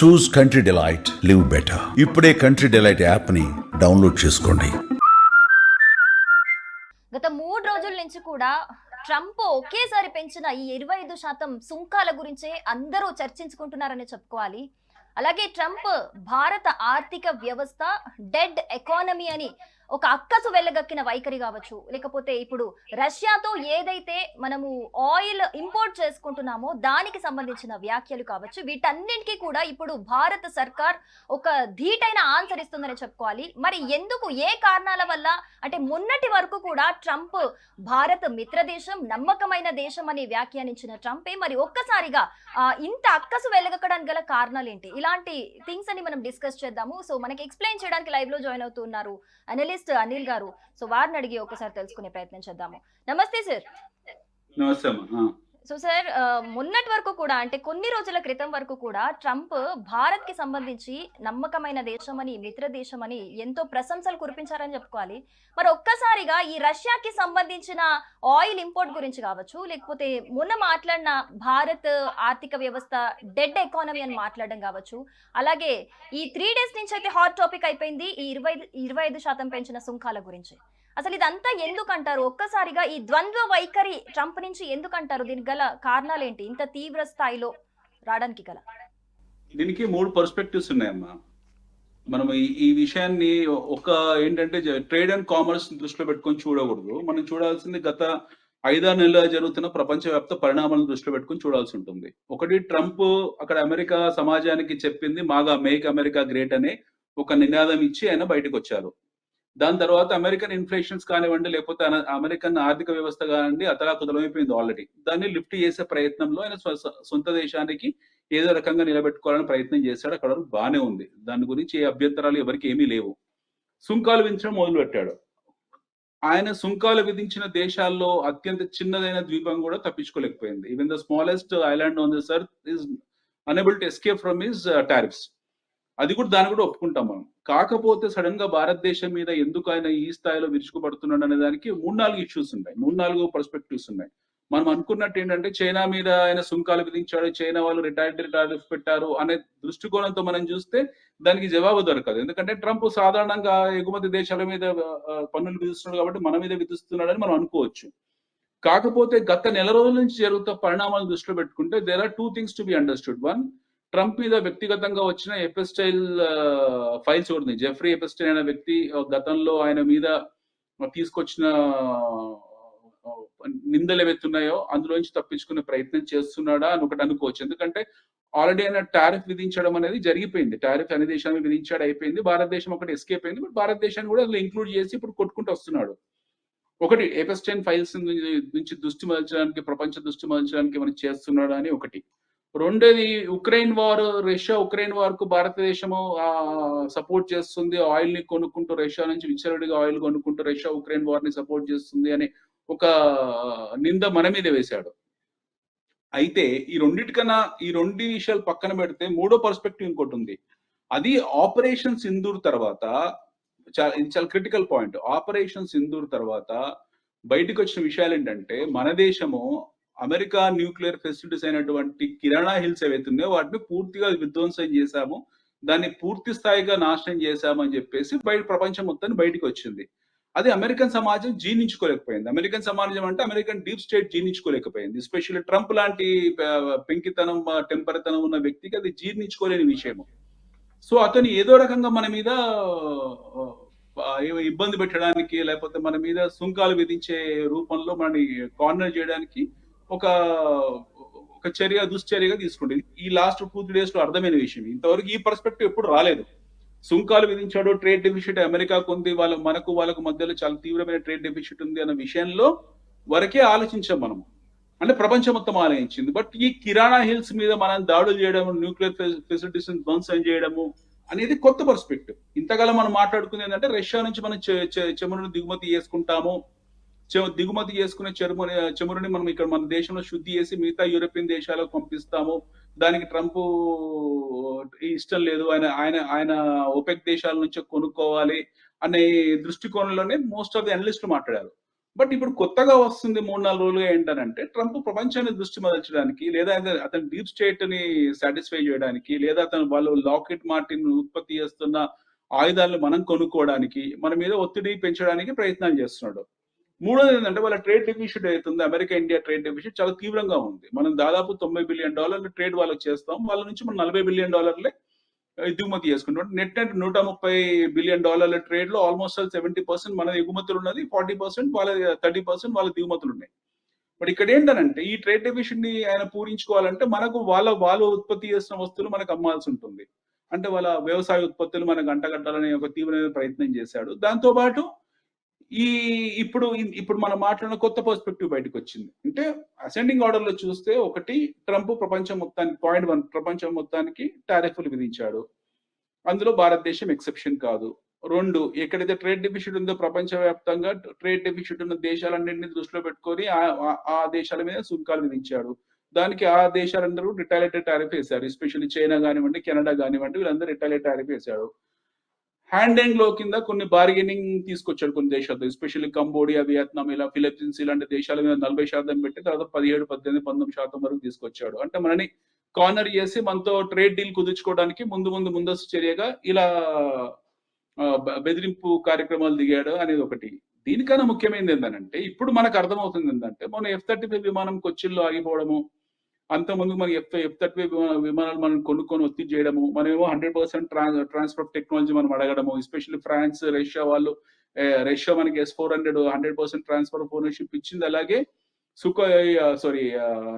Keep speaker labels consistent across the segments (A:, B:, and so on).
A: Choose country delight live better ఇప్పుడే country delight యాప్ని download చేసుకోండి.
B: గత మూడు రోజుల నుంచి కూడా ట్రంప్ ఒకేసారి పెంచిన ఈ ఇరవై ఐదు శాతం సుంకాల గురించే అందరూ చర్చించుకుంటున్నారని చెప్పుకోవాలి. అలాగే ట్రంప్ భారత ఆర్థిక వ్యవస్థ డెడ్ ఎకానమీ అని ఒక అక్కసు వెళ్ళగక్కిన వైఖరి కావచ్చు. లేకపోతే ఇప్పుడు రష్యాతో ఏదైతే మనము ఆయిల్ ఇంపోర్ట్ చేసుకుంటున్నామో దానికి సంబంధించిన వ్యాఖ్యలు కావచ్చు. వీటన్నింటికీ కూడా ఇప్పుడు భారత సర్కార్ ఒక ధీటైన ఆన్సర్ ఇస్తుందని చెప్పుకోవాలి. మరి ఎందుకు ఏ కారణాల వల్ల? అంటే మొన్నటి వరకు కూడా ట్రంప్ భారత్ మిత్ర దేశం నమ్మకమైన దేశం అని వ్యాఖ్యానించిన ట్రంపే. మరి ఒక్కసారిగా ఇంత అక్కసు వెలగక్కడానికి గల కారణాలు ఏంటి ఇలాంటి థింగ్స్ అని మనం డిస్కస్ చేద్దాము. సో మనకి ఎక్స్ప్లెయిన్ చేయడానికి లైవ్లో జాయిన్ అవుతున్నారు అనలిస్ట్ అనిల్ గారు. సో వారిని అడిగి ఒకసారి తెలుసుకునే ప్రయత్నం చేద్దాము. నమస్తే సార్
C: నమస్తే
B: సో సార్ uh, మొన్నటి వరకు కూడా అంటే కొన్ని రోజుల క్రితం వరకు కూడా ట్రంప్ భారత్కి సంబంధించి నమ్మకమైన దేశం అని మిత్ర దేశం అని ఎంతో ప్రశంసలు కురిపించారని చెప్పుకోవాలి. మరి ఒక్కసారిగా ఈ రష్యాకి సంబంధించిన ఆయిల్ ఇంపోర్ట్ గురించి కావచ్చు లేకపోతే మొన్న మాట్లాడిన భారత్ ఆర్థిక వ్యవస్థ డెడ్ ఎకానమీ అని మాట్లాడడం కావచ్చు అలాగే ఈ త్రీ డేస్ నుంచి అయితే హాట్ టాపిక్ అయిపోయింది ఈ ఇరవై ఇరవై ఐదు శాతం పెంచిన సుంకాల గురించి. అసలు ఇదంతా ఎందుకు అంటారు ఒక్కసారిగా ఈ ద్వంద్వ వైఖరి ట్రంప్ నుంచి ఎందుకంటారు? దీనికి గల కారణాలు ఏంటి ఇంత తీవ్ర స్థాయిలో రావడానికి గల?
C: దీనికి మూడు పర్స్పెక్టివ్స్ ఉన్నాయమ్మా. మనం ఈ విషయాన్ని ఒక ఏంటంటే ట్రేడ్ అండ్ కామర్స్ దృష్టిలో పెట్టుకొని చూడకూడదు. మనం చూడాల్సింది గత ఐదారు నెలలుగా జరుగుతున్న ప్రపంచవ్యాప్త పరిణామాలను దృష్టిలో పెట్టుకొని చూడాల్సి ఉంటుంది. ఒకటి ట్రంప్ అక్కడ అమెరికా సమాజానికి చెప్పింది మాగా మేక్ అమెరికా గ్రేట్ అనే ఒక నినాదం ఇచ్చి ఆయన బయటకు వచ్చారు దాని తర్వాత అమెరికన్ ఇన్ఫ్లేషన్స్ కానివ్వండి లేకపోతే అమెరికన్ ఆర్థిక వ్యవస్థ కానివ్వండి అతలాకుతలమైపోయింది ఆల్రెడీ దాన్ని లిఫ్ట్ చేసే ప్రయత్నంలో ఆయన సొంత దేశానికి ఏదో రకంగా నిలబెట్టుకోవాలని ప్రయత్నం చేశాడు. అక్కడ బాగానే ఉంది. దాని గురించి ఏ అభ్యంతరాలు ఎవరికి ఏమీ లేవు. సుంకాలు విధించడం మొదలు పెట్టాడు ఆయన సుంకాలు విధించిన దేశాల్లో అత్యంత చిన్నదైన ద్వీపం కూడా తప్పించుకోలేకపోయింది. Even the smallest island on the earth unable to escape from his tariffs అది కూడా దాన్ని కూడా ఒప్పుకుంటాం మనం. కాకపోతే సడన్గా భారతదేశం మీద ఎందుకు ఆయన ఈ స్థాయిలో విరుచుకుపడుతున్నాడు అనే దానికి మూడు నాలుగు ఇష్యూస్ ఉన్నాయి. మూడు నాలుగు పర్స్పెక్టివ్స్ ఉన్నాయి. మనం అనుకున్నట్టు ఏంటంటే చైనా మీద ఆయన సుంకాలు విధించాడు చైనా వాళ్ళు రిటైర్డ్ టారిఫ్ పెట్టారు అనే దృష్టికోణంతో మనం చూస్తే దానికి జవాబు దొరకదు. ఎందుకంటే ట్రంప్ సాధారణంగా ఎగుమతి దేశాల మీద పన్నులు విధిస్తున్నాడు కాబట్టి మన మీద విధిస్తున్నాడని మనం అనుకోవచ్చు. కాకపోతే గత నెల రోజుల నుంచి జరుగుతున్న పరిణామాలను దృష్టిలో పెట్టుకుంటే there are two things to be understood one Trump మీద వ్యక్తిగతంగా వచ్చిన ఎపెస్టైల్ ఫైల్స్ ఉంది జెఫ్రీ ఎపెస్టైల్ అనే వ్యక్తి గతంలో ఆయన మీద తీసుకొచ్చిన నిందలు ఏవైతున్నాయో అందులోంచి తప్పించుకునే ప్రయత్నం చేస్తున్నాడా అని ఒకటి అనుకోవచ్చు. ఎందుకంటే ఆల్రెడీ ఆయన టారిఫ్ విధించడం అనేది జరిగిపోయింది. టారిఫ్ అనే దేశాన్ని విధించాడు అయిపోయింది. భారతదేశం ఒకటి ఎస్కేప్ అయింది. బట్ భారతదేశాన్ని కూడా అందులో ఇంక్లూడ్ చేసి ఇప్పుడు కొట్టుకుంటూ వస్తున్నాడు. ఒకటి ఎపెస్టైన్ ఫైల్స్ నుంచి దృష్టి మలచడానికి ప్రపంచ దృష్టి మలచడానికి మనం చేస్తున్నాడు అని ఒకటి. రెండోది ఉక్రెయిన్ వార్ రష్యా ఉక్రెయిన్ వార్కు భారతదేశము సపోర్ట్ చేస్తుంది ఆయిల్ని కొనుక్కుంటూ రష్యా నుంచి విచ్చలవిడిగా ఆయిల్ కొనుక్కుంటూ రష్యా ఉక్రెయిన్ వార్ని సపోర్ట్ చేస్తుంది అని ఒక నింద మన మీద వేశాడు. అయితే ఈ రెండిటికన్నా ఈ రెండు విషయాలు పక్కన పెడితే మూడో పర్స్పెక్టివ్ ఇంకోటి ఉంది. అది ఆపరేషన్ సింధూర్ తర్వాత చాలా ఇది చాలా క్రిటికల్ పాయింట్. ఆపరేషన్ సింధూర్ తర్వాత బయటకు వచ్చిన విషయాలు ఏంటంటే మన దేశము అమెరికా న్యూక్లియర్ ఫెసిలిటీస్ అయినటువంటి కిరాణా హిల్స్ ఏవైతే వాటిని పూర్తిగా విధ్వంసం చేశాము. దాన్ని పూర్తి స్థాయిగా నాశనం చేశామని చెప్పేసి బయట ప్రపంచం మొత్తాన్ని బయటకు వచ్చింది. అది అమెరికన్ సమాజం జీర్ణించుకోలేకపోయింది. అమెరికన్ సమాజం అంటే అమెరికన్ డీప్ స్టేట్ జీర్ణించుకోలేకపోయింది. ఎస్పెషల్లీ ట్రంప్ లాంటి పెంకితనం టెంపర్తనం ఉన్న వ్యక్తికి అది జీర్ణించుకోలేని విషయము. సో అతను ఏదో రకంగా మన మీద ఏవో ఇబ్బంది పెట్టడానికి లేకపోతే మన మీద సుంకాలు విధించే రూపంలో మనని కార్నర్ చేయడానికి ఒక ఒక చర్య దుశ్చర్యగా తీసుకుంటుంది ఈ లాస్ట్ టూ త్రీ డేస్లో అర్థమైన విషయం. ఇంతవరకు ఈ పర్స్పెక్టివ్ ఎప్పుడు రాలేదు. సుంకాలు విధించాడు ట్రేడ్ డెఫిషిట్ అమెరికాకు ఉంది వాళ్ళ మనకు వాళ్ళకు మధ్యలో చాలా తీవ్రమైన ట్రేడ్ డెఫిషిట్ ఉంది అన్న విషయంలో వరకే ఆలోచించాం మనం. అంటే ప్రపంచం మొత్తం ఆలోచించింది. బట్ ఈ కిరాణా హిల్స్ మీద మనం దాడులు చేయడం న్యూక్లియర్ ఫెసిలిటీస్ ధ్వంసం చేయడము అనేది కొత్త పర్స్పెక్టివ్. ఇంతకాలం మనం మాట్లాడుకుంది ఏంటంటే రష్యా నుంచి మనం చె- దిగుమతి చేసుకుంటాము. దిగుమతి చేసుకునే చమురు చమురుని మనం ఇక్కడ మన దేశంలో శుద్ధి చేసి మిగతా యూరోపియన్ దేశాలకు పంపిస్తాము. దానికి ట్రంప్ ఇష్టం లేదు. ఆయన ఆయన ఆయన ఓపెక్ దేశాల నుంచి కొనుక్కోవాలి అనే దృష్టికోణంలోనే మోస్ట్ ఆఫ్ ది అనలిస్టులు మాట్లాడారు. బట్ ఇప్పుడు కొత్తగా వస్తుంది మూడు నాలుగు రోజులుగా ఏంటనంటే ట్రంప్ ప్రపంచాన్ని దృష్టి మరల్చడానికి లేదా అతను- అతని డీప్ స్టేట్ని సాటిస్ఫై చేయడానికి లేదా అతను వాళ్ళు లాకెట్ మార్టిన్ ఉత్పత్తి చేస్తున్న ఆయుధాలను మనం కొనుక్కోవడానికి మన మీద ఒత్తిడి పెంచడానికి ప్రయత్నాలు చేస్తున్నాడు. మూడోది ఏంటంటే వాళ్ళ ట్రేడ్ డెఫిసిట్ అవుతుంది అమెరికా ఇండియా ట్రేడ్ డెఫిసిట్ చాలా తీవ్రంగా ఉంది. మనం దాదాపు తొంభై బిలియన్ డాలర్లు ట్రేడ్ వాళ్ళకి చేస్తాం. వాళ్ళ నుంచి మనం నలభై బిలియన్ డాలర్లే దిగుమతి చేసుకుంటాం. నెట్ నెట్ నూట ముప్పై బిలియన్ డాలర్ల ట్రేడ్లో ఆల్మోస్ట్ సెవెంటీ పర్సెంట్ మన ఎగుమతులు ఉన్నది ఫార్టీ పర్సెంట్ వాళ్ళ థర్టీ పర్సెంట్ వాళ్ళ దిగుమతులు ఉన్నాయి. బట్ ఇక్కడ ఏంటనంటే ఈ ట్రేడ్ డెఫిసిట్ని ఆయన పూరించుకోవాలంటే మనకు వాళ్ళ వాళ్ళు ఉత్పత్తి చేసిన వస్తువులు మనకు అమ్మాల్సి ఉంటుంది. అంటే వాళ్ళ వ్యవసాయ ఉత్పత్తులు మనకు అంటగట్టాలనే ఒక తీవ్రమైన ప్రయత్నం చేశాడు. దాంతో పాటు ఈ ఇప్పుడు ఇప్పుడు మనం మాట్లాడిన కొత్త పర్స్పెక్టివ్ బయటకు వచ్చింది అంటే అసెండింగ్ ఆర్డర్లో చూస్తే ఒకటి ట్రంప్ ప్రపంచం మొత్తానికి పాయింట్ వన్ ప్రపంచం మొత్తానికి టారిఫ్లు విధించాడు. అందులో భారతదేశం ఎక్సెప్షన్ కాదు. రెండు ఎక్కడైతే ట్రేడ్ డెఫిషిట్ ఉందో ప్రపంచవ్యాప్తంగా ట్రేడ్ డెఫిషిట్ ఉన్న దేశాలన్నింటినీ దృష్టిలో పెట్టుకొని ఆ- ఆ దేశాల మీద సుంకాలు విధించాడు. దానికి ఆ దేశాలందరూ రిటాలియేటెడ్ టారిఫ్ వేశారు. ఎస్పెషల్లీ చైనా కానివ్వండి కెనడా కానివ్వండి వీళ్ళందరూ రిటాలియేట్ టారిఫ్ వేశాడు హ్యాండింగ్లో కింద కొన్ని బార్గెనింగ్ తీసుకొచ్చాడు కొన్ని దేశాలతో ఎస్పెషల్లీ కంబోడియా వియత్నాం ఇలా ఫిలిప్పీన్స్ ఇలాంటి దేశాల మీద నలభై శాతం పెట్టి తర్వాత పదిహేడు పద్దెనిమిది పంతొమ్మిది శాతం వరకు తీసుకొచ్చాడు. అంటే మనని కార్నర్ చేసి మనతో ట్రేడ్ డీల్ కుదుర్చుకోవడానికి ముందు ముందు ముందస్తు చర్యగా ఇలా బెదిరింపు కార్యక్రమాలు దిగాడు అనేది ఒకటి. దీనికన్నా ముఖ్యమైనది ఏంటంటే ఇప్పుడు మనకు అర్థమవుతుంది ఏంటంటే మనం ఎఫ్ థర్టీ ఫైవ్ విమానం కొచ్చిల్లో ఆగిపోవడము అంత ముందు ఎఫ్ ఎఫ్ థర్టీ విమానాలు మనం కొనుక్కొని ఒత్తిడి చేయడము మనమేమో హండ్రెడ్ పర్సెంట్ ట్రాన్స్ఫర్ టెక్నాలజీ మనం అడగడము ఎస్పెషల్లీ ఫ్రాన్స్ రష్యా వాళ్ళు రష్యా మనకి S four hundred hundred percent transfer of ownership ఇచ్చింది. అలాగే సుకో సారీ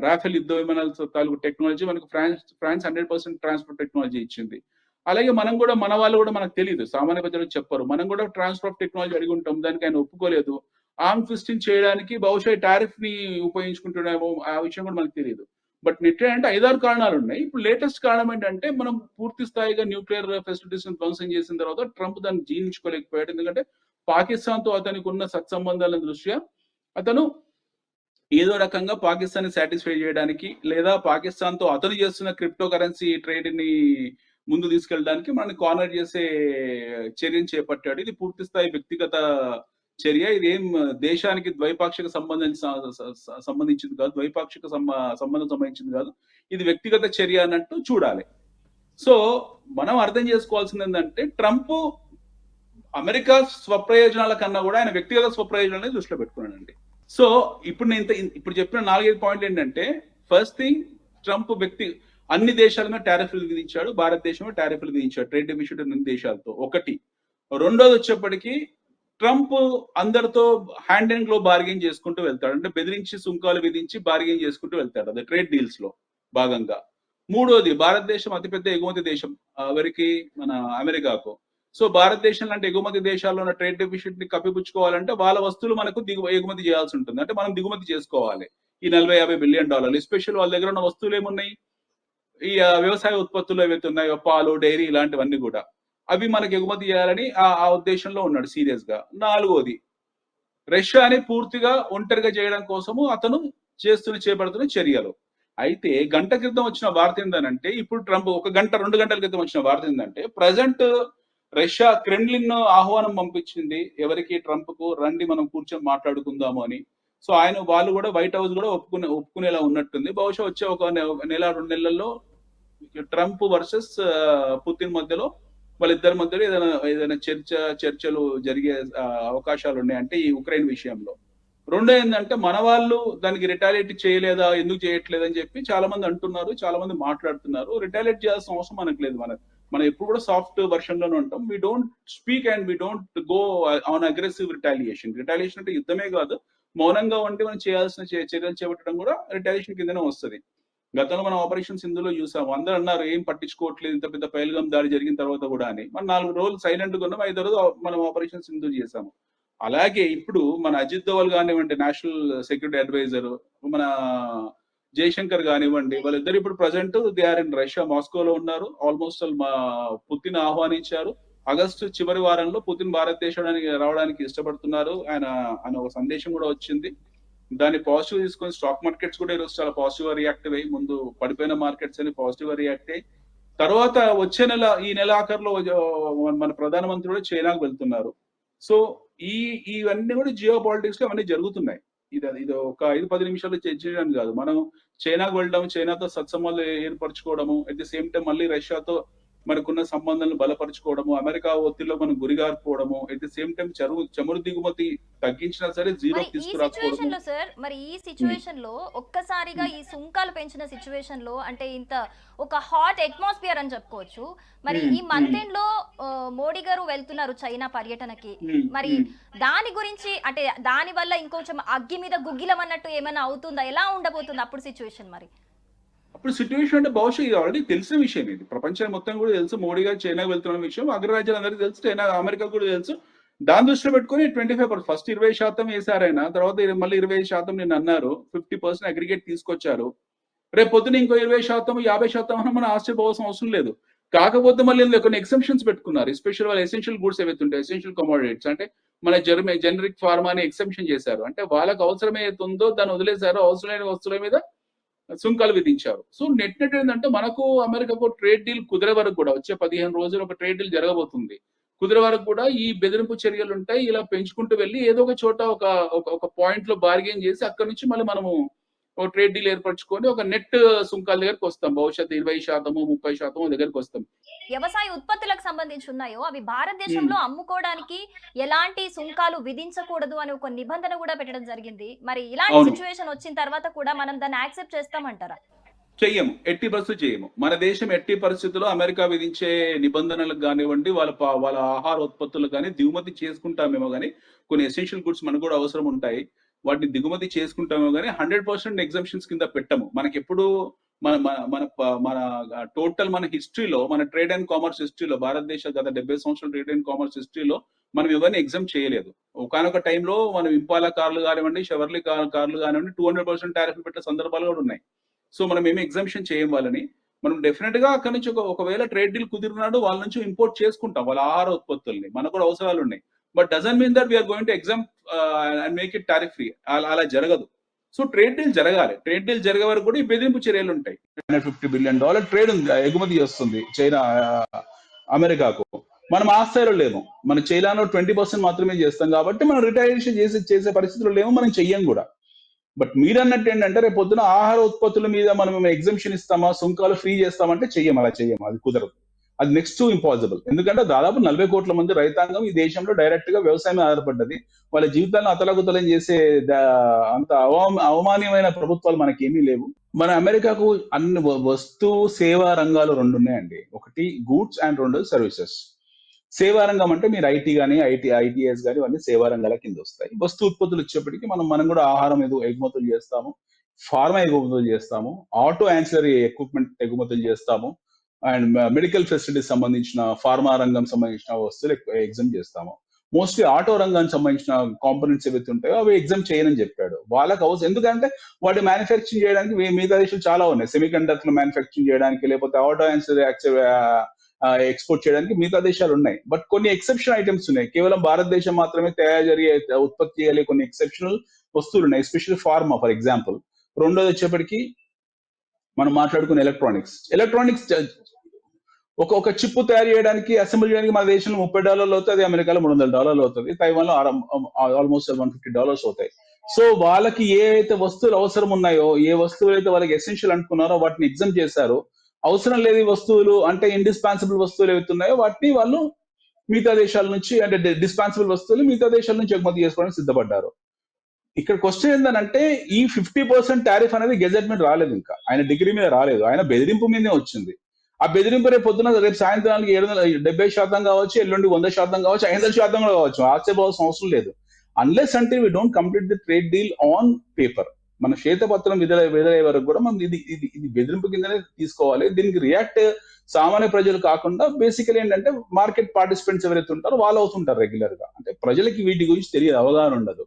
C: రాఫెల్ యుద్ధ విమానాల తాలూకు టెక్నాలజీ మనకు France France hundred percent transport technology ఇచ్చింది. అలాగే మనం కూడా మన వాళ్ళు కూడా మనకు తెలియదు సామాన్య ప్రజలకు చెప్పరు. మనం కూడా ట్రాన్స్ఫర్ ఆఫ్ టెక్నాలజీ అడిగి ఉంటాం దానికి ఆయన ఒప్పుకోలేదు. ఆర్మ్ ట్విస్టింగ్ చేయడానికి బహుశా టారిఫ్ని ఉపయోగించుకుంటున్నామో ఆ విషయం కూడా మనకు తెలియదు బట్ నెట్ అంటే ఐదారు కారణాలు ఉన్నాయి. ఇప్పుడు లేటెస్ట్ కారణం ఏంటంటే మనం పూర్తి స్థాయిగా న్యూక్లియర్ ఫెసిలిటీస్ ధ్వంసం చేసిన తర్వాత ట్రంప్ దాన్ని జీర్ణించుకోలేకపోయాడు. ఎందుకంటే పాకిస్తాన్తో అతనికి ఉన్న సత్సంబంధాల దృష్ట్యా అతను ఏదో రకంగా పాకిస్తాన్ సాటిస్ఫై చేయడానికి లేదా పాకిస్తాన్తో అతను చేస్తున్న క్రిప్టో కరెన్సీ ట్రేడ్ని ముందు తీసుకెళ్ళడానికి మనని కార్నర్ చేసే చర్యను చేపట్టాడు. ఇది పూర్తి స్థాయి వ్యక్తిగత చర్య. ఇదేం దేశానికి ద్వైపాక్షిక సంబంధించి సంబంధించింది కాదు. ద్వైపాక్షిక సంబంధం సంబంధించింది కాదు. ఇది వ్యక్తిగత చర్య అన్నట్టు చూడాలి. సో మనం అర్థం చేసుకోవాల్సింది ఏంటంటే ట్రంప్ అమెరికా స్వప్రయోజనాల కన్నా కూడా ఆయన వ్యక్తిగత స్వప్రయోజనాలని దృష్టిలో పెట్టుకున్నాడండి. సో ఇప్పుడు నేను ఇంత ఇప్పుడు చెప్పిన నాలుగైదు పాయింట్లు ఏంటంటే ఫస్ట్ థింగ్ ట్రంప్ వ్యక్తి అన్ని దేశాల మీద టారిఫ్లు విధించాడు. భారతదేశంలో టారిఫ్లు విధించాడు. ట్రేడ్ డెఫిసిట్ అన్ని దేశాలతో. ఒకటి. రెండోది వచ్చేప్పటికీ ట్రంప్ అందరితో హ్యాండ్ అండ్ గ్లో బార్గెన్ చేసుకుంటూ వెళ్తాడు. అంటే బెదిరించి సుంకాలు విధించి బార్గెన్ చేసుకుంటూ వెళ్తాడు. అది ట్రేడ్ డీల్స్లో భాగంగా. మూడోది భారతదేశం అతిపెద్ద ఎగుమతి దేశం ఎవరికి? మన అమెరికాకు. సో భారతదేశం లాంటి ఎగుమతి దేశాల్లో ఉన్న ట్రేడ్ డెఫిసిట్ని కప్పిపుచ్చుకోవాలంటే వాళ్ళ వస్తువులు మనకు దిగు ఎగుమతి చేయాల్సి ఉంటుంది. అంటే మనం దిగుమతి చేసుకోవాలి. ఈ నలభై యాభై బిలియన్ డాలర్లు ఎస్పెషల్ వాళ్ళ దగ్గర ఉన్న వస్తువులు ఏమున్నాయి? ఈ వ్యవసాయ ఉత్పత్తులు ఏవైతే ఉన్నాయో పాలు డైరీ ఇలాంటివన్నీ కూడా. అవి మనకు ఎగుమతి చేయాలని ఆ ఉద్దేశంలో ఉన్నాడు సీరియస్గా నాలుగోది రష్యాని పూర్తిగా ఒంటరిగా చేయడం కోసము అతను చేస్తున్న చేపడుతున్న చర్యలు. అయితే గంట క్రితం వచ్చిన వార్త ఏంటంటే ఇప్పుడు ట్రంప్ ఒక గంట రెండు గంటల క్రితం వచ్చిన వార్త ఏంటంటే ప్రజెంట్ రష్యా క్రెమ్లిన్ ఆహ్వానం పంపించింది. ఎవరికి? ట్రంప్కు రండి మనం కూర్చొని మాట్లాడుకుందాము అని. సో ఆయన వాళ్ళు కూడా వైట్ హౌస్ కూడా ఒప్పుకునే ఒప్పుకునేలా ఉన్నట్టుంది. బహుశా వచ్చే ఒక ఒక నెల రెండు నెలల్లో ట్రంప్ వర్సెస్ పుతిన్ మధ్యలో వాళ్ళిద్దరి మధ్యలో ఏదైనా ఏదైనా చర్చ చర్చలు జరిగే అవకాశాలు ఉన్నాయి. అంటే ఈ ఉక్రెయిన్ విషయంలో. రెండో ఏంటంటే మన వాళ్ళు దానికి రిటాలియేట్ చేయలేదా ఎందుకు చేయట్లేదు అని చెప్పి చాలా మంది అంటున్నారు చాలా మంది మాట్లాడుతున్నారు. రిటాలియేట్ చేయాల్సిన అవసరం మనకు లేదు. మన మనం ఎప్పుడు కూడా సాఫ్ట్ వర్షన్లోనే ఉంటాం we don't speak and we don't go on aggressive retaliation retaliation అంటే యుద్ధమే కాదు. మౌనంగా ఉండి మనం చేయాల్సిన చర్యలు చేపట్టడం కూడా రిటాలియేషన్ కిందనే వస్తుంది. గతంలో మనం ఆపరేషన్ సింధులో చూసాము అందరూ అన్నారు ఏం పట్టించుకోవట్లేదు ఇంత పెద్ద పైల్గం దాడి జరిగిన తర్వాత కూడా అని. మనం నాలుగు రోజులు సైలెంట్గా ఉన్నాం ఐదు రోజు మనం ఆపరేషన్ సింధు చేసాము. అలాగే ఇప్పుడు మన అజిత్ దోవల్ కానివ్వండి నేషనల్ సెక్యూరిటీ అడ్వైజర్ మన జయశంకర్ కానివ్వండి వాళ్ళిద్దరు ఇప్పుడు present they are in Russia మాస్కోలో ఉన్నారు. ఆల్మోస్ట్ మా పుతిన్ ఆహ్వానించారు. ఆగస్టు చివరి వారంలో పుతిన్ భారతదేశానికి రావడానికి ఇష్టపడుతున్నారు. ఆయన ఆయన ఒక సందేశం కూడా వచ్చింది. దాన్ని పాజిటివ్ తీసుకొని స్టాక్ మార్కెట్స్ కూడా ఈరోజు చాలా పాజిటివ్గా రియాక్ట్ అయ్యి ముందు పడిపోయిన మార్కెట్స్ అని పాజిటివ్ రియాక్ట్ అయ్యి తర్వాత వచ్చే నెల ఈ నెల ఆఖరిలో మన ప్రధానమంత్రి కూడా చైనాకు వెళ్తున్నారు. సో ఈ ఇవన్నీ కూడా జియో పాలిటిక్స్లో అవన్నీ జరుగుతున్నాయి. ఇది ఇది ఒక ఐదు పది నిమిషాలు చేయడానికి కాదు. మనం చైనాకు వెళ్ళడం చైనాతో సత్సంబంధాలు ఏర్పరచుకోవడము అట్ ది సేమ్ టైం మళ్ళీ రష్యాతో మనకున్న సంబంధాలను బలపరచుకోవడము అమెరికా ఒత్తిడిలో మనం గురిగారిపోవడము అట్ ది సేమ్ టైం చరువు చమురు దిగుమతి తగ్గించినా సరే జీరో
B: లో సార్ మరి ఈ సిచ్యువేషన్లో ఒక్కసారిగా ఈ సుంకాలు పెంచిన సిచ్యువేషన్లో అంటే ఇంత ఒక హాట్ అట్మాస్ఫియర్ అని చెప్పుకోవచ్చు. మరి ఈ మంత్ ఎండ్లో మోడీ గారు వెళ్తున్నారు చైనా పర్యటనకి. మరి. దాని గురించి అంటే దాని వల్ల ఇంకొంచెం అగ్గి మీద గుగ్గిలం అన్నట్టు ఏమైనా అవుతుందా? ఎలా ఉండబోతుంది అప్పుడు సిచ్యువేషన్ మరి?
C: అప్పుడు సిచ్యువేషన్ అంటే బహుశా ఇది ఆల్రెడీ తెలిసిన విషయం ఇది. ప్రపంచం మొత్తం కూడా తెలుసు. మోడీ గారు చైనాకు వెళ్తున్న విషయం. అగ్రరాజ్యాలందరికీ తెలుసు. చైనా అమెరికా కూడా తెలుసు. దాని దృష్టిలో పెట్టుకుని ట్వంటీ ఫైవ్ పర్సెంట్ ఫస్ట్ ఇరవై శాతం వేశారైనా తర్వాత మళ్ళీ ఇరవై శాతం నేను అన్నారు. ఫిఫ్టీ పర్సెంట్ అగ్రిగేట్ తీసుకొచ్చారు. రేపు పొద్దున ఇంకో ఇరవై శాతం యాభై శాతం అన్న మనం ఆశ్చర్యపోవాల్సిన అవసరం లేదు. కాకపోతే మళ్ళీ కొన్ని ఎక్సెప్షన్స్ పెట్టుకున్నారు. ఎస్పెషల్ వాళ్ళు ఎసెన్షియల్ గూడ్స్ ఏవైతే ఉంటాయి ఎసెన్షియల్ కమోడిటీస్ అంటే మన జర్మే జనరిక్ ఫార్మాని ఎక్సెప్షన్ చేశారు. అంటే వాళ్ళకి అవసరం ఏదైతే ఉందో దాన్ని వదిలేశారు అవసరమైన వస్తువుల మీద సుంకాలు విధించారు. సో నెట్ నెట్ ఏంటంటే మనకు అమెరికాకు ట్రేడ్ డీల్ కుదిరే వరకు కూడా వచ్చే పదిహేను రోజులు ఒక ట్రేడ్ డీల్ జరగబోతుంది. కుదిరే వరకు కూడా ఈ బెదిరింపు చర్యలు ఉంటాయి ఇలా పెంచుకుంటూ వెళ్ళి ఏదో ఒక చోట ఒక ఒక ఒక పాయింట్లో బార్గెన్ చేసి అక్కడ నుంచి మళ్ళీ మనము ఒక ట్రేడ్ డీల్ ఏర్పరచుకొని ఒక నెట్ సుంకాల దగ్గరకు వస్తాం. భవిష్యత్తు ఇరవై శాతము ముప్పై శాతము దగ్గరకు వస్తాం.
B: వ్యవసాయ ఉత్పత్తులకు సంబంధించి ఉన్నాయో అవి భారతదేశంలో అమ్ముకోవడానికి ఎలాంటి సుంకాలు విధించకూడదు అని ఒక నిబంధన కూడా పెట్టడం జరిగింది. మరి ఇలాంటి. సిచ్యువేషన్ వచ్చిన తర్వాత కూడా మనం దాన్ని యాక్సెప్ట్ చేస్తామంటారా?
C: చెయ్యము. ఎట్టి పరిస్థితి చేయము మన దేశం ఎట్టి పరిస్థితుల్లో అమెరికా విధించే నిబంధనలకు కానివ్వండి వాళ్ళ వాళ్ళ ఆహార ఉత్పత్తులు కానీ దిగుమతి చేసుకుంటామేమో కానీ కొన్ని ఎసెన్షియల్ గుడ్స్ మనకు కూడా అవసరం ఉంటాయి. వాటిని దిగుమతి చేసుకుంటామేమో కానీ హండ్రెడ్ పర్సెంట్ ఎగ్జామ్షన్స్ కింద పెట్టము. మనకి ఎప్పుడు మన మన- మన మన టోటల్ మన హిస్టరీలో మన ట్రేడ్ అండ్ కామర్స్ హిస్టరీలో భారతదేశ గత డెబ్బై సంవత్సరాల ట్రేడ్ అండ్ కామర్స్ హిస్టరీలో మనం ఎవరిని ఎగ్జామ్ చేయలేదు. ఒకనొక టైంలో మనం ఇంపాలా కార్లు కానివ్వండి షవర్లీ కార్ కార్లు కానివ్వండి టూ హండ్రెడ్ పర్సెంట్ టారిఫ్ పెట్టే సందర్భాలు కూడా ఉన్నాయి. సో మనం ఏమి ఎగ్జామ్షన్ చేయం వాళ్ళని. మనం డెఫినెట్గా అక్కడ నుంచి ఒకవేళ ట్రేడ్ డీల్ కుదిరినాడు వాళ్ళ నుంచి ఇంపోర్ట్ చేసుకుంటాం. వాళ్ళ ఆహార ఉత్పత్తుల్ని. మనకు కూడా అవసరాలు ఉన్నాయి. But doesn't mean that we're going to exempt and make it tariff free అలా జరగదు. సో ట్రేడ్ డీల్ జరగాలి. ట్రేడ్ డీల్ జరిగే వరకు కూడా ఈ బెదిరింపు చర్యలు ఉంటాయి. ఫిఫ్టీ బిలియన్ డాలర్ ట్రేడ్ ఉంది ఎగుమతి చేస్తుంది చైనా అమెరికాకు. మనం ఆ స్థాయిలో లేము. మన చైనాలో ట్వంటీ పర్సెంట్ మాత్రమే చేస్తాం కాబట్టి మనం రిటైరేషన్ చేసి చేసే పరిస్థితులు లేము మనం చెయ్యం కూడా. బట్ మీరు అన్నట్టు ఏంటంటే రేపు పొద్దున ఆహార ఉత్పత్తుల మీద మనం ఎగ్జిబిషన్ ఇస్తామా సుంకాలు ఫ్రీ చేస్తామంటే చెయ్యం అలా చెయ్యం అది కుదరదు. అది నెక్స్ట్ ఇంపాసిబుల్ ఎందుకంటే దాదాపు నలభై కోట్ల మంది రైతాంగం ఈ దేశంలో డైరెక్ట్గా వ్యవసాయం ఆధారపడ్డది. వాళ్ళ జీవితాలను అతలగుతలం చేసే అంత అవమానమైన ప్రభుత్వాలు మనకి ఏమీ లేవు. మన అమెరికాకు అన్ని వస్తు సేవా రంగాలు రెండు ఉన్నాయండి. ఒకటి గూడ్స్ అండ్ రెండు సర్వీసెస్. సేవా రంగం అంటే మీరు ఐటీ కానీ ఐటీ ఐటీఎస్ కానీ ఇవన్నీ సేవా రంగాల కింద వస్తాయి. వస్తు ఉత్పత్తులు వచ్చేప్పటికి మనం మనం కూడా ఆహారం ఏదో ఎగుమతులు చేస్తాము. ఫార్మా ఎగుమతులు చేస్తాము. ఆటో యాన్సిలరీ ఎక్విప్మెంట్ ఎగుమతులు చేస్తాము. అండ్ మెడికల్ ఫెసిలిటీస్ సంబంధించిన ఫార్మా రంగం సంబంధించిన వస్తువులు ఎగ్జామ్ చేస్తాము. మోస్ట్లీ ఆటో రంగానికి సంబంధించిన కాంపోనెంట్స్ ఏవైతే ఉంటాయో అవి ఎగ్జామ్ చేయనని చెప్పాడు. వాళ్ళకి అవసరం. ఎందుకంటే వాటి మ్యానుఫ్యాక్చరింగ్ చేయడానికి మిగతా దేశాలు చాలా ఉన్నాయి. సెమీ కండక్టర్ మ్యానుఫ్యాక్చరింగ్ చేయడానికి లేకపోతే ఆటో యాన్సిలరీ ఎక్స్పోర్ట్ చేయడానికి మిగతా దేశాలు ఉన్నాయి. బట్ కొన్ని ఎక్సెప్షన్ ఐటమ్స్ ఉన్నాయి. కేవలం భారతదేశం మాత్రమే తయారు జరిగే ఉత్పత్తి చేయాలి కొన్ని ఎక్సెప్షనల్ వస్తువులు ఉన్నాయి. ఎస్పెషల్ ఫార్మా ఫర్ ఎగ్జాంపుల్ రెండోది వచ్చేప్పటికి మనం మాట్లాడుకున్న ఎలక్ట్రానిక్స్ ఎలక్ట్రానిక్స్ ఒక ఒక చిప్ తయారు చేయడానికి అసెంబ్లీ చేయడానికి మన దేశంలో ముప్పై డాలర్లు అవుతుంది అమెరికాలో మూడు వందల డాలర్లు అవుతుంది తైవాన్లో ఆల్మోస్ట్ వన్ ఫిఫ్టీ డాలర్స్ అవుతాయి. సో వాళ్ళకి ఏ అయితే వస్తువులు అవసరం ఉన్నాయో ఏ వస్తువులు అయితే వాళ్ళకి ఎసెన్షియల్ అనుకున్నారో వాటిని ఎగ్జామ్ చేశారు. అవసరం లేని వస్తువులు అంటే ఇండిస్పాన్సిబుల్ వస్తువులు ఏవైతున్నాయో వాటిని వాళ్ళు మిగతా దేశాల నుంచి అంటే డిస్పాన్సిబుల్ వస్తువులు మిగతా దేశాల నుంచి ఎగుమతి చేసుకోవడానికి సిద్ధపడ్డారు. ఇక్కడ క్వశ్చన్ ఏంటంటే ఈ ఫిఫ్టీ పర్సెంట్ టారిఫ్ అనేది గెజెట్ మీద రాలేదు ఇంకా. ఆయన డిగ్రీ మీద రాలేదు. ఆయన బెదిరింపు మీదే వచ్చింది. ఆ బెదిరింపు రేపు పొద్దున రేపు సాయంత్రానికి ఏడు వందల డెబ్బై శాతం కావచ్చు ఎల్లుండి వంద శాతం కావచ్చు ఐదు వందల శాతం కూడా కావచ్చు. ఆశ్చర్యపోవాల్సిన అవసరం లేదు. అన్లెస్ అంటే we don't complete the trade deal on paper మన శ్వేతపత్రం విడుదల విడుదలయ్యే వరకు కూడా మనం ఇది ఇది ఇది బెదిరింపు కిందనే తీసుకోవాలి. దీనికి రియాక్ట్ సామాన్య ప్రజలు కాకుండా బేసికలీ ఏంటంటే మార్కెట్ పార్టిసిపెంట్స్ ఎవరైతే ఉంటారో వాళ్ళు అవుతుంటారు రెగ్యులర్గా. అంటే ప్రజలకి వీటి గురించి తెలియదు అవగాహన ఉండదు.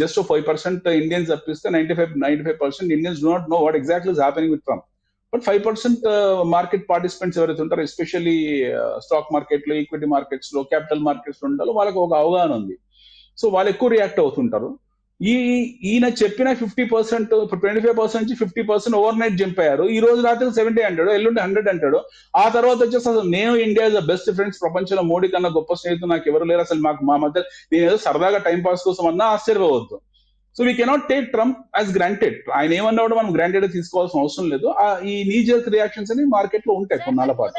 C: జస్ట్ ఫైవ్ పర్సెంట్ ఇండియన్స్ తప్పిస్తే ninety five ninety five percent Indians do not know what exactly happening with Trump but five percent market participants ఎవరైతే ఉంటారో ఎస్పెషల్లీ స్టాక్ మార్కెట్లో ఈక్విటీ మార్కెట్స్లో క్యాపిటల్ మార్కెట్స్లో ఉండాలో వాళ్ళకి ఒక అవగాహన ఉంది. సో వాళ్ళు ఎక్కువ రియాక్ట్ అవుతుంటారు. ఈ ఈయన చెప్పిన ఫిఫ్టీ పర్సెంట్ ఇప్పుడు ట్వంటీ ఫైవ్ పర్సెంట్ నుంచి fifty percent overnight jump అయ్యారు. ఈ రోజు రాత్రి సెవెంటీ అంటాడు ఎల్లుండి హండ్రెడ్ అంటాడు. ఆ తర్వాత వచ్చేసి అసలు నేను ఇండియా ద బెస్ట్ ఫ్రెండ్స్ ప్రపంచంలో మోడీ కన్నా గొప్ప స్నేహితులు నాకు ఎవరు లేరు. అసలు మాకు మా మధ్య నేను ఏదో సరదాగా టైం పాస్ కోసం అన్నా ఆశ్చర్యపోవద్దు. So we cannot take Trump as granted ఆయన ఏమన్నా కూడా మనం గ్రాంటెడ్ తీసుకోవాల్సిన అవసరం లేదు. ఆ ఈ నీ రియాక్షన్స్ అని మార్కెట్లో ఉంటాయి కొన్నాళ్ళ పాటు.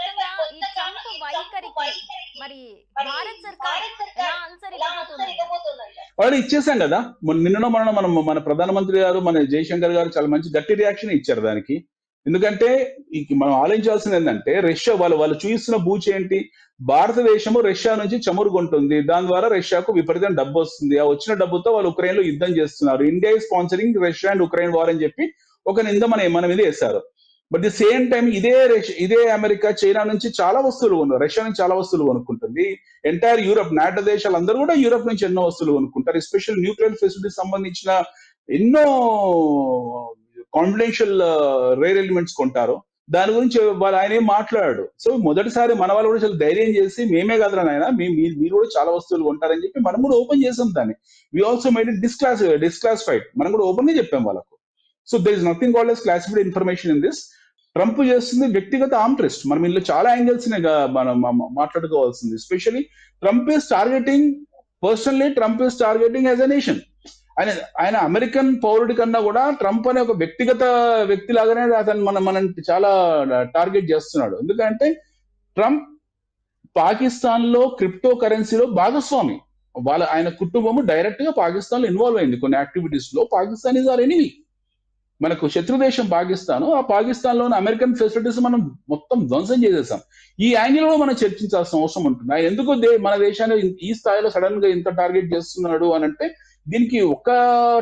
C: వాళ్ళు ఇచ్చేసాం కదా. నిన్న మొన్న మనం మన ప్రధానమంత్రి గారు మన జయశంకర్ గారు చాలా మంచి గట్టి రియాక్షన్ ఇచ్చారు దానికి. ఎందుకంటే మనం ఆలోచించాల్సింది ఏంటంటే రష్యా వాళ్ళు వాళ్ళు చూపిస్తున్న బూచి ఏంటి? భారతదేశము రష్యా నుంచి చమురు కొంటుంది దాని ద్వారా రష్యాకు విపరీతం డబ్బు వస్తుంది. ఆ వచ్చిన డబ్బుతో వాళ్ళు ఉక్రెయిన్లో యుద్ధం చేస్తున్నారు. India sponsoring Russia and Ukraine war అని చెప్పి ఒక నింద మన మన మీద వేశారు. బట్ ది సేమ్ టైం ఇదే ఇదే అమెరికా చైనా నుంచి చాలా వస్తువులు కొను రష్యా నుంచి చాలా వస్తువులు కొనుక్కుంటుంది. ఎంటైర్ యూరప్ నాటో దేశాలు అందరూ కూడా యూరప్ నుంచి ఎన్నో వస్తువులు కొనుక్కుంటారు. ఎస్పెషల్ న్యూక్లియర్ ఫెసిలిటీ సంబంధించిన ఎన్నో కాన్ఫిడెన్షియల్ రేర్ ఎలిమెంట్స్ కొంటారు. దాని గురించి వాళ్ళు ఆయన ఏం మాట్లాడాడు. సో మొదటిసారి మన వాళ్ళు కూడా చాలా ధైర్యం చేసి మేమే కదరా నాయన మీరు కూడా చాలా వస్తువులు కొంటారని చెప్పి మనం కూడా ఓపెన్ చేసాం దాన్ని. We also made it declass declassified మనం కూడా ఓపెన్గా చెప్పాం వాళ్ళకు. So there is nothing called as classified information in this Trump చేస్తుంది వ్యక్తిగత ఆంట్రెస్ట్ మనం ఇందులో చాలా యాంగిల్స్ మనం మాట్లాడుకోవాల్సింది. Especially Trump is targeting personally Trump is targeting as a nation ఆయన ఆయన అమెరికన్ పౌరుడి కన్నా కూడా ట్రంప్ అనే ఒక వ్యక్తిగత వ్యక్తి లాగానే అతను మనం మనం చాలా టార్గెట్ చేస్తున్నాడు. ఎందుకంటే ట్రంప్ పాకిస్తాన్లో క్రిప్టో కరెన్సీలో భాగస్వామి. వాళ్ళ ఆయన కుటుంబము డైరెక్ట్గా పాకిస్తాన్లో ఇన్వాల్వ్ అయింది. కొన్ని యాక్టివిటీస్లో పాకిస్తాన్ ఇస్ ఆర్ ఎనిమి మనకు శత్రు దేశం పాకిస్తాన్. ఆ పాకిస్తాన్లోని అమెరికన్ ఫెసిలిటీస్ మనం మొత్తం ధ్వంసం చేసేసాం. ఈ యాంగిల్లో మనం చర్చించాల్సిన అవసరం ఉంటుంది. ఆయన ఎందుకు దే- మన దేశాన్ని ఈ స్థాయిలో సడన్గా ఇంత టార్గెట్ చేస్తున్నాడు అని అంటే దీనికి ఒక్క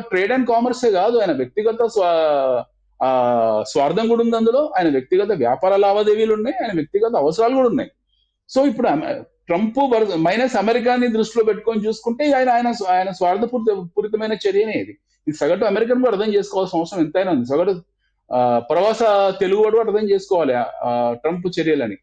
C: ట్రేడ్ అండ్ కామర్సే కాదు ఆయన వ్యక్తిగత స్వా- ఆ, స్వార్థం కూడా ఉంది అందులో ఆయన వ్యక్తిగత వ్యాపార లావాదేవీలు ఉన్నాయి ఆయన వ్యక్తిగత అవసరాలు కూడా ఉన్నాయి. సో ఇప్పుడు ట్రంప్ మైనస్ అమెరికాని దృష్టిలో పెట్టుకొని చూసుకుంటే ఆయన ఆయన ఆయన స్వార్థపూరిత పూరితమైన చర్యనే ఇది. ఇది సగటు అమెరికన్ కూడా అర్థం చేసుకోవాల్సిన అవసరం ఎంతైనా ఉంది. సగటు ఆ, ప్రవాస తెలుగు వాడు కూడా అర్థం చేసుకోవాలి ఆ, ట్రంప్ చర్యలని.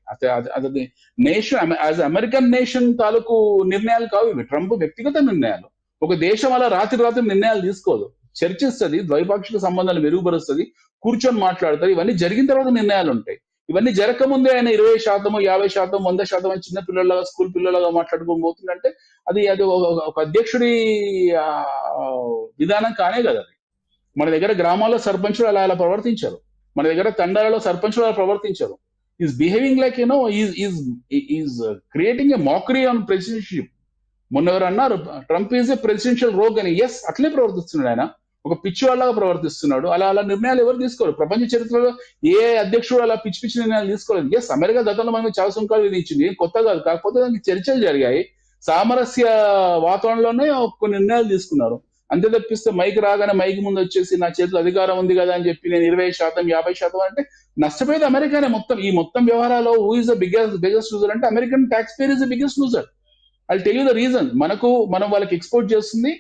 C: అది నేషన్ యాజ్ అమెరికన్ నేషన్ తాలూకు నిర్ణయాలు కావు ఇవి. ట్రంప్ వ్యక్తిగత నిర్ణయాలు. ఒక దేశం అలా రాత్రి రాత్రి నిర్ణయాలు తీసుకోదు. చర్చిస్తుంది ద్వైపాక్షిక సంబంధాలు మెరుగుపరుస్తుంది కూర్చొని మాట్లాడతారు ఇవన్నీ జరిగిన తర్వాత నిర్ణయాలు ఉంటాయి. ఇవన్నీ జరగకముందే ఆయన ఇరవై శాతం యాభై శాతం వంద శాతం అని చిన్న పిల్లలుగా స్కూల్ పిల్లలుగా మాట్లాడుకొని పోతుందంటే అది అది ఒక- ఒక అధ్యక్షుడి విధానం కానే కదా అది. మన దగ్గర గ్రామాల్లో సర్పంచులు అలా అలా ప్రవర్తించారు. మన దగ్గర తండాలలో సర్పంచులు అలా ప్రవర్తించారు. Is behaving like you know is is is creating a mockery on presidentship మొన్న ఎవరు అన్నారు Trump is a presidential rogue అని. ఎస్ అట్లే ప్రవర్తిస్తున్నాడు ఆయన. ఒక పిచ్చి వాళ్ళగా ప్రవర్తిస్తున్నాడు. అలా అలా నిర్ణయాలు ఎవరు తీసుకోరు? ప్రపంచ చరిత్రలో ఏ అధ్యక్షుడు అలా పిచ్చి పిచ్చి నిర్ణయాలు తీసుకోలేదు. ఎస్ అమెరికా గతంలో మనకి చాలా సుంకాలు విధించింది కొత్త కాదు. కాకపోతే దానికి చర్చలు జరిగాయి. సామరస్య వాతావరణంలోనే కొన్ని నిర్ణయాలు తీసుకున్నారు. అంతే తప్పిస్తే మైక్ రాగానే మైక్ ముందు వచ్చేసి నా చేతిలో అధికారం ఉంది కదా అని చెప్పి నేను ఇరవై శాతం యాభై శాతం అంటే నష్టపోయేది అమెరికానే మొత్తం. ఈ మొత్తం వ్యవహారాలు who is the biggest biggest loser అంటే American taxpayer is the biggest loser I tell you the reason మనకు మనం వాళ్ళకి ఎక్స్పోర్ట్ చేస్తుంది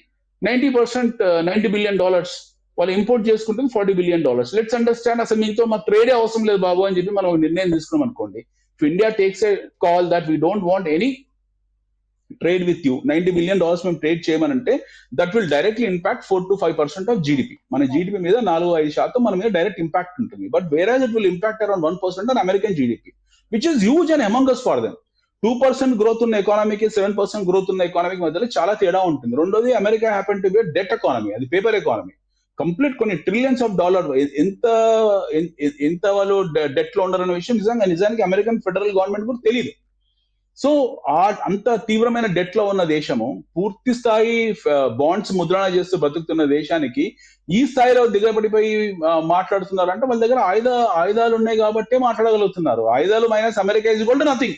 C: ninety percent ninety billion dollars వాళ్ళు ఇంపోర్ట్ చేసుకుంటుంది forty billion dollars let's understand అసలు మీతో మా ట్రేడే అవసరం లేదు బాబు అని చెప్పి మనం నిర్ణయం తీసుకున్నాం అనుకోండి. If India takes a call that we don't want any trade with you ninety billion dollars మేము trade చేయమనంటే that will directly impact four to five percent of GDP మన జీడిపి మీద నాలుగు ఐదు శాతం మన మీద డైరెక్ట్ ఇంపాక్ట్ ఉంటుంది. బట్ వేరే it will impact around one percent on American GDP which is huge and amongst far them two percent growth ఉన్న ఎకానమీకి సెవెన్ పర్సెంట్ గ్రోత్ ఉన్న ఎకానమీకి మధ్యలో చాలా తేడా ఉంటుంది. రెండోది America happen to be debt economy అది పేపర్ ఎకానమీ కంప్లీట్ కొన్ని ట్రిలియన్స్ ఆఫ్ డాలర్ ఎంత ఎంత వాళ్ళు డెట్లో ఉండాలనే విషయం నిజంగా నిజానికి అమెరికన్ ఫెడరల్ గవర్నమెంట్ కూడా తెలియదు సో ఆ అంత తీవ్రమైన డెట్లో ఉన్న దేశము పూర్తి స్థాయి బాండ్స్ ముద్రణ చేస్తూ బతుకుతున్న దేశానికి ఈ స్థాయిలో దిగబడిపోయి మాట్లాడుతున్నారు మాట్లాడుతున్నారంటే వాళ్ళ దగ్గర ఆయుధ ఆయుధాలు ఉన్నాయి కాబట్టే మాట్లాడగలుగుతున్నారు. ఆయుధాలు minus America is gold nothing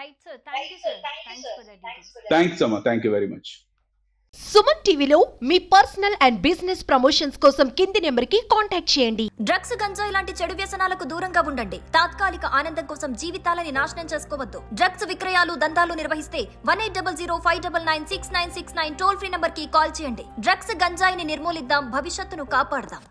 B: right sir thank you sir thanks for the details
C: thanks అమ్మా thank you very much
D: Suman టీవీలో మీ పర్సనల్ అండ్ బిజినెస్ ప్రమోషన్స్ కోసం కింది నెంబర్కి కాంటాక్ట్ చేయండి
B: డ్రగ్స్ గంజాయి లాంటి చెడు వ్యసనాలకు దూరంగా ఉండండి. తాత్కాలిక ఆనందం కోసం జీవితాలని నాశనం చేసుకోవద్దు. డ్రగ్స్ విక్రయాలు దందాలు నిర్వహిస్తే one eight double zero five double nine six nine six nine toll free నంబర్కి కాల్ చేయండి. డ్రగ్స్ గంజాయిని నిర్మూలిద్దాం. భవిష్యత్తును కాపాడదాం.